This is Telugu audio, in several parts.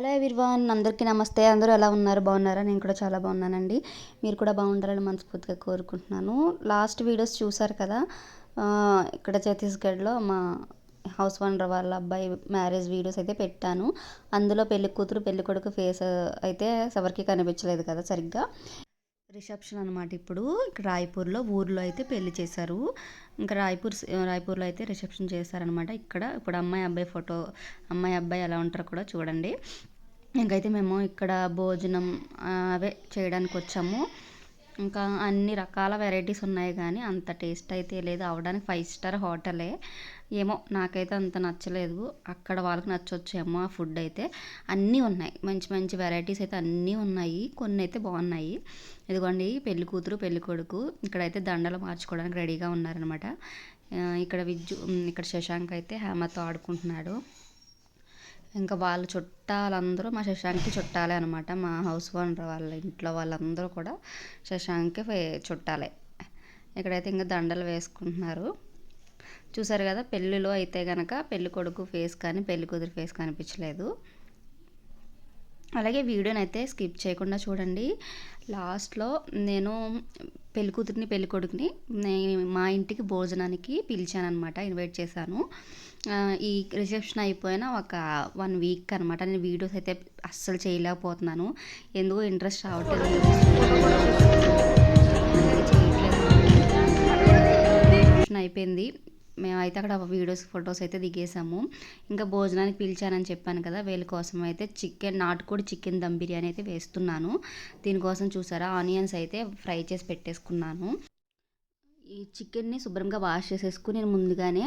హలో ఎవ్రీవన్ అందరికీ నమస్తే. అందరూ ఎలా ఉన్నారు? బాగున్నారా? నేను కూడా చాలా బాగున్నానండి. మీరు కూడా బాగుండాలని మనస్ఫూర్తిగా కోరుకుంటున్నాను. లాస్ట్ వీడియోస్ చూసారు కదా? ఇక్కడ ఛత్తీస్గఢ్లో మా హౌస్ ఓనర్ వాళ్ళ అబ్బాయి మ్యారేజ్ వీడియోస్ అయితే పెట్టాను. అందులో పెళ్ళి కూతురు పెళ్ళి కొడుకు ఫేస్ అయితే ఎవరికి కనిపించలేదు కదా సరిగ్గా. రిసెప్షన్ అనమాట ఇప్పుడు. ఇక్కడ రాయ్పూర్లో ఊర్లో అయితే పెళ్ళి చేశారు. ఇంకా రాయ్పూర్ రాయ్పూర్లో అయితే రిసెప్షన్ చేశారనమాట ఇక్కడ. ఇప్పుడు అమ్మాయి అబ్బాయి ఫోటో అమ్మాయి అబ్బాయి ఎలా ఉంటారో కూడా చూడండి. ఇంకైతే మేము ఇక్కడ భోజనం అవే చేయడానికి వచ్చాము. ఇంకా అన్ని రకాల వెరైటీస్ ఉన్నాయి కానీ అంత టేస్ట్ అయితే లేదు. అవడానికి ఫైవ్ స్టార్ హోటలే. ఏమో నాకైతే అంత నచ్చలేదు. అక్కడ వాళ్ళకి నచ్చొచ్చేమో ఆ ఫుడ్ అయితే. అన్నీ ఉన్నాయి. మంచి మంచి వెరైటీస్ అయితే అన్నీ ఉన్నాయి. కొన్ని అయితే బాగున్నాయి. ఇదిగోండి పెళ్ళి కూతురు పెళ్ళి కొడుకు. ఇక్కడైతే దండలు మార్చుకోవడానికి రెడీగా ఉన్నారనమాట ఇక్కడ విజ్జు ఇక్కడ శశాంక్ అయితే హేమతో ఆడుకుంటున్నాడు. ఇంకా వాళ్ళ చుట్టాలందరూ మా శశాంక్కి చుట్టాలే అనమాట మా హౌస్ ఓనర్ వాళ్ళ ఇంట్లో వాళ్ళందరూ కూడా శశాంక్కి ఫే- చుట్టాలే. ఇక్కడైతే ఇంకా దండలు వేసుకుంటున్నారు. చూసారు కదా పెళ్ళిలో అయితే కనుక పెళ్ళి కొడుకు ఫేస్ కానీ పెళ్ళి కూతురు ఫేస్ కనిపించలేదు. అలాగే వీడియోని అయితే స్కిప్ చేయకుండా చూడండి. లాస్ట్లో నేను పెళ్ళి కూతురిని పెళ్ళి కొడుకుని నేను మా ఇంటికి భోజనానికి పిలిచాను అనమాట ఇన్వైట్ చేశాను. ఈ రిసెప్షన్ అయిపోయిన ఒక వన్ వీక్ అనమాట నేను వీడియోస్ అయితే అస్సలు చేయలేకపోతున్నాను. ఎందుకో ఇంట్రెస్ట్ రావట్లేదు. రిసెప్షన్ అయిపోయింది. మేమైతే అక్కడ వీడియోస్ ఫొటోస్ అయితే దిగేసాము. ఇంకా భోజనానికి పిలిచానని చెప్పాను కదా వీళ్ళ కోసం అయితే చికెన్ నాటుకోడి చికెన్ దమ్ బిర్యానీ అయితే వేస్తున్నాను. దీనికోసం చూసారా ఆనియన్స్ అయితే ఫ్రై చేసి పెట్టేసుకున్నాను. ఈ చికెన్ని శుభ్రంగా వాష్ చేసేసుకుని నేను ముందుగానే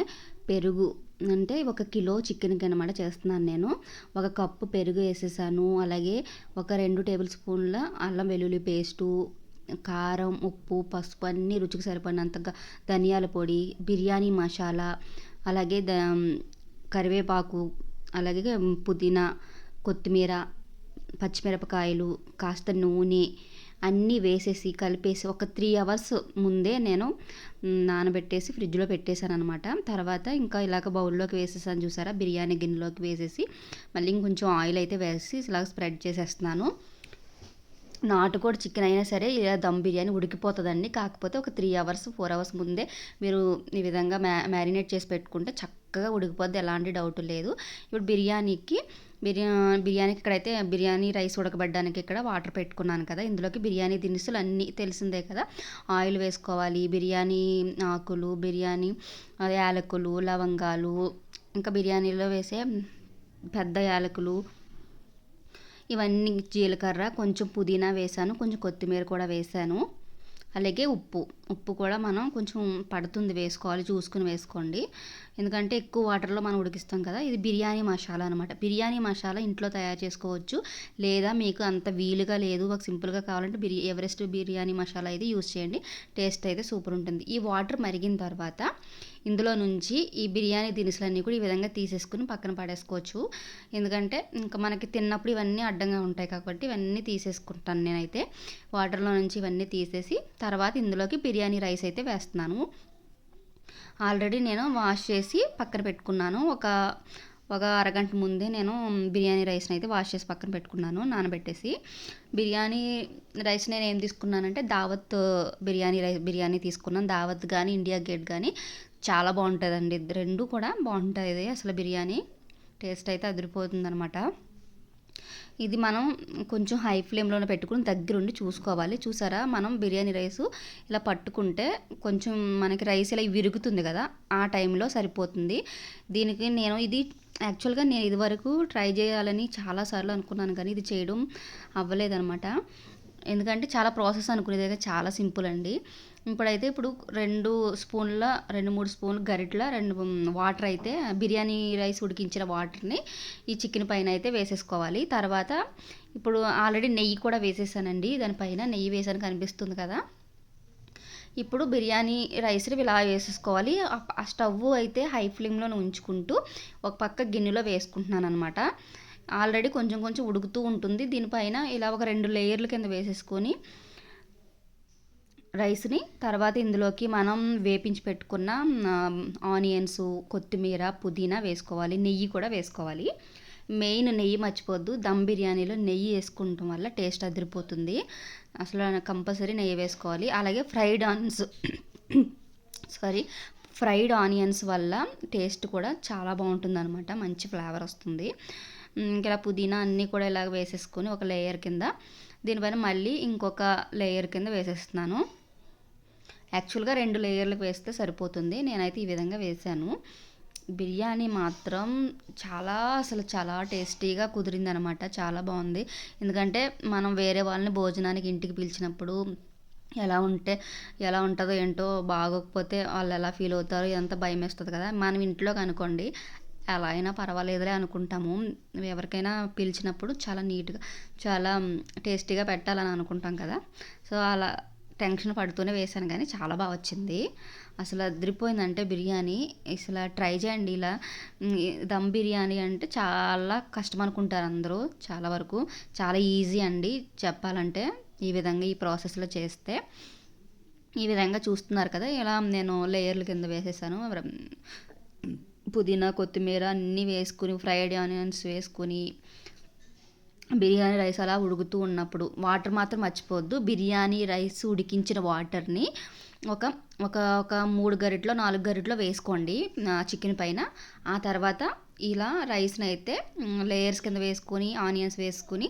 పెరుగు అంటే ఒక కిలో చికెన్కి అనమాట చేస్తున్నాను నేను. ఒక కప్పు పెరుగు వేసేసాను. అలాగే ఒక రెండు టేబుల్ స్పూన్ల అల్లం వెల్లుల్లి పేస్టు కారం ఉప్పు పసుపు అన్నీ రుచికి సరిపడినంతగా ధనియాల పొడి బిర్యానీ మసాలా అలాగే ద కరివేపాకు అలాగే పుదీనా కొత్తిమీర పచ్చిమిరపకాయలు కాస్త నూనె అన్నీ వేసేసి కలిపేసి ఒక త్రీ అవర్స్ ముందే నేను నానబెట్టేసి ఫ్రిడ్జ్లో పెట్టేశాను అనమాట తర్వాత ఇంకా ఇలాగ బౌల్లోకి వేసేసాను చూసారా? బిర్యానీ గిన్నెలోకి వేసేసి మళ్ళీ ఇంకొంచెం ఆయిల్ అయితే వేసి ఇలాగ స్ప్రెడ్ చేసేస్తున్నాను. నాటుకోడి చికెన్ అయినా సరే ఇలా దమ్ బిర్యానీ ఉడికిపోతుందండి. కాకపోతే ఒక త్రీ అవర్స్ ఫోర్ అవర్స్ ముందే మీరు ఈ విధంగా మ్యా మ్యారినేట్ చేసి పెట్టుకుంటే చక్కగా ఉడికిపోద్ది. ఎలాంటి డౌట్ లేదు. ఇప్పుడు బిర్యానీకి బిర్యా బిర్యానీకి ఇక్కడైతే బిర్యానీ రైస్ ఉడకబడ్డానికి ఇక్కడ వాటర్ పెట్టుకున్నాను కదా. ఇందులోకి బిర్యానీ దినుసులు అన్నీ తెలిసిందే కదా. ఆయిల్ వేసుకోవాలి బిర్యానీ ఆకులు బిర్యానీ యాలకులు లవంగాలు ఇంకా బిర్యానీలో వేసే పెద్ద యాలకులు ఇవన్నీ జీలకర్ర కొంచెం పుదీనా వేసాను కొంచెం కొత్తిమీర కూడా వేసాను. అలాగే ఉప్పు. ఉప్పు కూడా మనం కొంచెం పడుతుంది వేసుకోవాలి చూసుకుని వేసుకోండి. ఎందుకంటే ఎక్కువ వాటర్లో మనం ఉడికిస్తాం కదా ఇది బిర్యానీ మసాలా అనమాట బిర్యానీ మసాలా ఇంట్లో తయారు చేసుకోవచ్చు. లేదా మీకు అంత వీలుగా లేదు మాకు సింపుల్గా కావాలంటే బిర్యా ఎవరెస్ట్ బిర్యానీ మసాలా అయితే యూస్ చేయండి. టేస్ట్ అయితే సూపర్ ఉంటుంది. ఈ వాటర్ మరిగిన తర్వాత ఇందులో నుంచి ఈ బిర్యానీ దినుసులన్నీ కూడా ఈ విధంగా తీసేసుకుని పక్కన పడేసుకోవచ్చు. ఎందుకంటే ఇంకా మనకి తిన్నప్పుడు ఇవన్నీ అడ్డంగా ఉంటాయి కాబట్టి ఇవన్నీ తీసేసుకుంటాను నేనైతే. వాటర్లో నుంచి ఇవన్నీ తీసేసి తర్వాత ఇందులోకి బిర్యానీ రైస్ అయితే వేస్తున్నాను. ఆల్రెడీ నేను వాష్ చేసి పక్కన పెట్టుకున్నాను. ఒక ఒక అరగంట ముందే నేను బిర్యానీ రైస్ని అయితే వాష్ చేసి పక్కన పెట్టుకున్నాను నానబెట్టేసి. బిర్యానీ రైస్ నేను ఏం తీసుకున్నానంటే దావత్ బిర్యానీ రైస్ బిర్యానీ తీసుకున్నాను. దావత్ కానీ ఇండియా గేట్ కానీ చాలా బాగుంటుందండి. రెండు కూడా బాగుంటుంది అసలు బిర్యానీ. టేస్ట్ అయితే అదిరిపోతుంది అనమాట ఇది మనం కొంచెం హై ఫ్లేమ్లోనే పెట్టుకుని దగ్గరుండి చూసుకోవాలి. చూసారా? మనం బిర్యానీ రైస్ ఇలా పట్టుకుంటే కొంచెం మనకి రైస్ ఇలా విరుగుతుంది కదా? ఆ టైంలో సరిపోతుంది. దీనికి నేను ఇది యాక్చువల్గా నేను ఇదివరకు ట్రై చేయాలని చాలాసార్లు అనుకున్నాను కానీ ఇది చేయడం అవ్వలేదన్నమాట. ఎందుకంటే చాలా ప్రాసెస్ అనుకునేది అయితే చాలా సింపుల్ అండి. ఇప్పుడైతే ఇప్పుడు రెండు స్పూన్ల రెండు మూడు స్పూన్ గరిటల రెండు వాటర్ అయితే బిర్యానీ రైస్ ఉడికించిన వాటర్ని ఈ చికెన్ పైన అయితే వేసేసుకోవాలి. తర్వాత ఇప్పుడు ఆల్రెడీ నెయ్యి కూడా వేసేసానండి. దానిపైన నెయ్యి వేసాను కనిపిస్తుంది కదా. ఇప్పుడు బిర్యానీ రైస్ని ఇలా వేసేసుకోవాలి. ఆ- ఆ స్టవ్ అయితే హై ఫ్లేమ్లో ఉంచుకుంటూ ఒక పక్క గిన్నెలో వేసుకుంటున్నాను అనమాట ఆల్రెడీ కొంచెం కొంచెం ఉడుకుతూ ఉంటుంది. దీనిపైన ఇలా ఒక రెండు లేయర్ల కింద వేసేసుకొని రైస్ని తర్వాత ఇందులోకి మనం వేపించి పెట్టుకున్న ఆనియన్స్ కొత్తిమీర పుదీనా వేసుకోవాలి. నెయ్యి కూడా వేసుకోవాలి. మెయిన్ నెయ్యి మర్చిపోద్దు. దమ్ బిర్యానీలో నెయ్యి వేసుకుంటాం వల్ల టేస్ట్ అదిరిపోతుంది. అసలు కంపల్సరీ నెయ్యి వేసుకోవాలి. అలాగే fried onions sorry fried onions వల్ల టేస్ట్ కూడా చాలా బాగుంటుంది అనమాట మంచి ఫ్లేవర్ వస్తుంది. ఇంకా పుదీనా అన్నీ కూడా ఇలాగ వేసేసుకొని ఒక లేయర్ కింద. దీనిపైన మళ్ళీ ఇంకొక లేయర్ కింద వేసేస్తున్నాను. యాక్చువల్గా రెండు లేయర్లకు వేస్తే సరిపోతుంది. నేనైతే ఈ విధంగా వేసాను. బిర్యానీ మాత్రం చాలా అసలు చాలా టేస్టీగా కుదిరింది అనమాట చాలా బాగుంది. ఎందుకంటే మనం వేరే వాళ్ళని భోజనానికి ఇంటికి పిలిచినప్పుడు ఎలా ఉంటే ఎలా ఉంటుందో ఏంటో బాగోకపోతే వాళ్ళు ఎలా ఫీల్ అవుతారో ఇదంతా భయం వేస్తుంది కదా. మనం ఇంట్లోకి అనుకోండి ఎలా అయినా పర్వాలేదులే అనుకుంటాము. ఎవరికైనా పిలిచినప్పుడు చాలా నీట్గా చాలా టేస్టీగా పెట్టాలని అనుకుంటాం కదా. సో అలా టెన్షన్ పడుతూనే వేశాను కానీ చాలా బాగా వచ్చింది. అసలు అదిరిపోయిందంటే బిర్యానీ. అసలు ట్రై చేయండి ఇలా. దమ్ బిర్యానీ అంటే చాలా కష్టం అనుకుంటారు అందరూ చాలా వరకు. చాలా ఈజీ అండి చెప్పాలంటే ఈ విధంగా ఈ ప్రాసెస్లో చేస్తే. ఈ విధంగా చూస్తున్నారు కదా ఇలా నేను లేయర్ల కింద వేసేసాను. పుదీనా కొత్తిమీర అన్నీ వేసుకుని ఫ్రైడ్ ఆనియన్స్ వేసుకొని బిర్యానీ రైస్ అలా ఉడుకుతూ ఉన్నప్పుడు వాటర్ మాత్రం మర్చిపోవద్దు. బిర్యానీ రైస్ ఉడికించిన వాటర్ని ఒక ఒక ఒక మూడు గరిటలో నాలుగు గరిటలో వేసుకోండి చికెన్ పైన. ఆ తర్వాత ఇలా రైస్ని అయితే లేయర్స్ కింద వేసుకొని ఆనియన్స్ వేసుకొని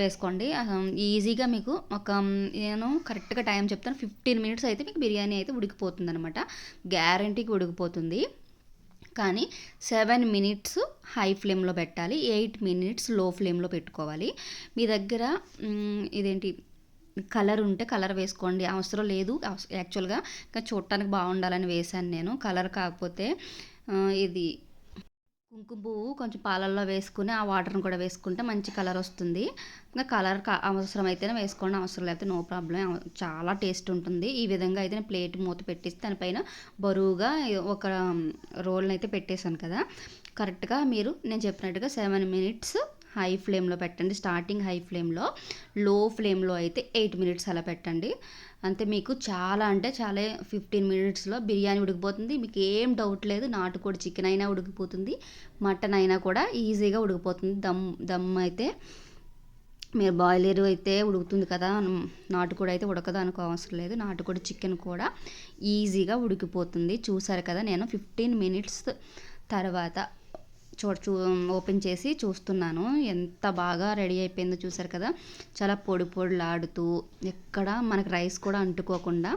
వేసుకోండి. ఈజీగా మీకు ఒక నేను కరెక్ట్గా టైం చెప్తాను. ఫిఫ్టీన్ మినిట్స్ అయితే మీకు బిర్యానీ అయితే ఉడికిపోతుంది అనమాట గ్యారంటీకి ఉడికిపోతుంది. కానీ సెవెన్ మినిట్స్ హై ఫ్లేమ్లో పెట్టాలి ఎయిట్ మినిట్స్లో ఫ్లేమ్లో పెట్టుకోవాలి. మీ దగ్గర ఇదేంటి కలర్ ఉంటే కలర్ వేసుకోండి. అవసరం లేదు యాక్చువల్గా ఇంకా చూడటానికి బాగుండాలని వేశాను నేను. కలర్ కాకపోతే ఇది కుంకుమ పువ్వు కొంచెం పాలల్లో వేసుకుని ఆ వాటర్ని కూడా వేసుకుంటే మంచి కలర్ వస్తుంది. ఇంకా కలర్ అవసరం అయితేనే వేసుకోండి అవసరం లేకపోతే నో ప్రాబ్లం చాలా టేస్ట్ ఉంటుంది. ఈ విధంగా అయితే నేను ప్లేట్ మూత పెట్టేసి దానిపైన బరువుగా ఒక రోల్ని అయితే పెట్టేశాను కదా. కరెక్ట్గా మీరు నేను చెప్పినట్టుగా సెవెన్ మినిట్స్ హై ఫ్లేమ్లో పెట్టండి. స్టార్టింగ్ హై ఫ్లేమ్లో లో ఫ్లేమ్లో అయితే ఎయిట్ మినిట్స్ అలా పెట్టండి. అంతే మీకు చాలా అంటే చాలా ఫిఫ్టీన్ మినిట్స్లో బిర్యానీ ఉడికిపోతుంది. మీకు ఏం డౌట్ లేదు. నాటుకోడి చికెన్ అయినా ఉడికిపోతుంది. మటన్ అయినా కూడా ఈజీగా ఉడికిపోతుంది. దమ్ దమ్ అయితే మీరు బాయిలర్ అయితే ఉడుకుతుంది కదా. నాటుకోడి అయితే ఉడకదు అనుకో అవసరం లేదు. నాటుకోడి చికెన్ కూడా ఈజీగా ఉడికిపోతుంది. చూసారు కదా నేను ఫిఫ్టీన్ మినిట్స్ తర్వాత చూడ చూ ఓపెన్ చేసి చూస్తున్నాను. ఎంత బాగా రెడీ అయిపోయిందో చూసారు కదా? చాలా పొడి పొడిలాడుతూ ఎక్కడ మనకు రైస్ కూడా అంటుకోకుండా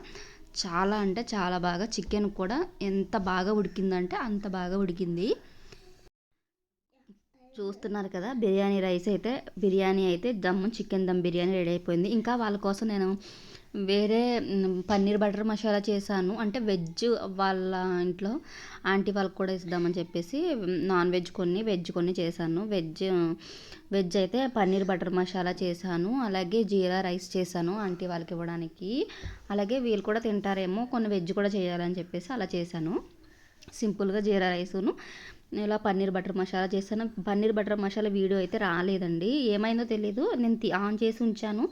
చాలా అంటే చాలా బాగా చికెన్ కూడా ఎంత బాగా ఉడికిందంటే అంత బాగా ఉడికింది. చూస్తున్నారు కదా బిర్యానీ రైస్ అయితే బిర్యానీ అయితే దమ్ చికెన్ దమ్ బిర్యానీ రెడీ అయిపోయింది. ఇంకా వాళ్ళ కోసం నేను వేరే పన్నీర్ బటర్ మసాలా చేశాను. అంటే వెజ్ వాళ్ళ ఇంట్లో ఆంటీ వాళ్ళకి కూడా ఇద్దామని చెప్పేసి నాన్ వెజ్ కొన్ని వెజ్ కొన్ని చేశాను. వెజ్ వెజ్ అయితే పన్నీర్ బటర్ మసాలా చేశాను. అలాగే జీరా రైస్ చేశాను ఆంటీ వాళ్ళకి ఇవ్వడానికి. అలాగే వీళ్ళు కూడా తింటారేమో కొన్ని వెజ్ కూడా చేయాలని చెప్పేసి అలా చేశాను. సింపుల్గా జీరా రైసును. నేను ఇలా పన్నీర్ బటర్ మసాలా చేస్తాను పన్నీర్ బటర్ మసాలా వీడియో అయితే రాలేదండి. ఏమైందో తెలియదు నేను ఆన్ చేసి ఉంచాను.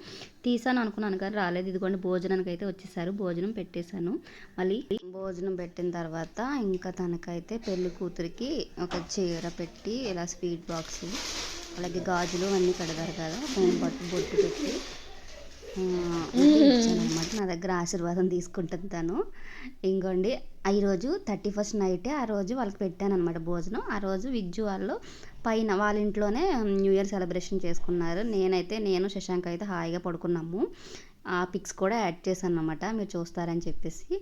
తీసాను అనుకున్నాను కానీ రాలేదు. ఇదిగోండి భోజనానికి అయితే వచ్చేసారు. భోజనం పెట్టేశాను. మళ్ళీ భోజనం పెట్టిన తర్వాత ఇంకా తనకైతే పెళ్ళి కూతురికి ఒక చీర పెట్టి ఇలా స్వీట్ బాక్స్ అలాగే గాజులు అన్నీ కడతారు కదా బొట్టు పెట్టి. అనమాట నా దగ్గర ఆశీర్వాదం తీసుకుంటుంది తను. ఇంకోండి ఈరోజు థర్టీ ఫస్ట్ నైటే ఆ రోజు వాళ్ళకి పెట్టాను అనమాట భోజనం. ఆ రోజు విజ్జు వాళ్ళు పైన వాళ్ళ ఇంట్లోనే న్యూ ఇయర్ సెలబ్రేషన్ చేసుకున్నారు. నేనైతే నేను శశాంక్ అయితే హాయిగా పడుకున్నాము. ఆ పిక్స్ కూడా యాడ్ చేశాను అనమాట మీరు చూస్తారని చెప్పేసి.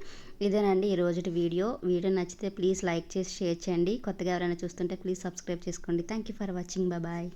ఇదేనండి ఈ రోజు వీడియో. వీడియో నచ్చితే ప్లీజ్ లైక్ చేసి షేర్ చేయండి. కొత్తగా ఎవరైనా చూస్తుంటే ప్లీజ్ సబ్స్క్రైబ్ చేసుకోండి. Thank you for watching. Bye.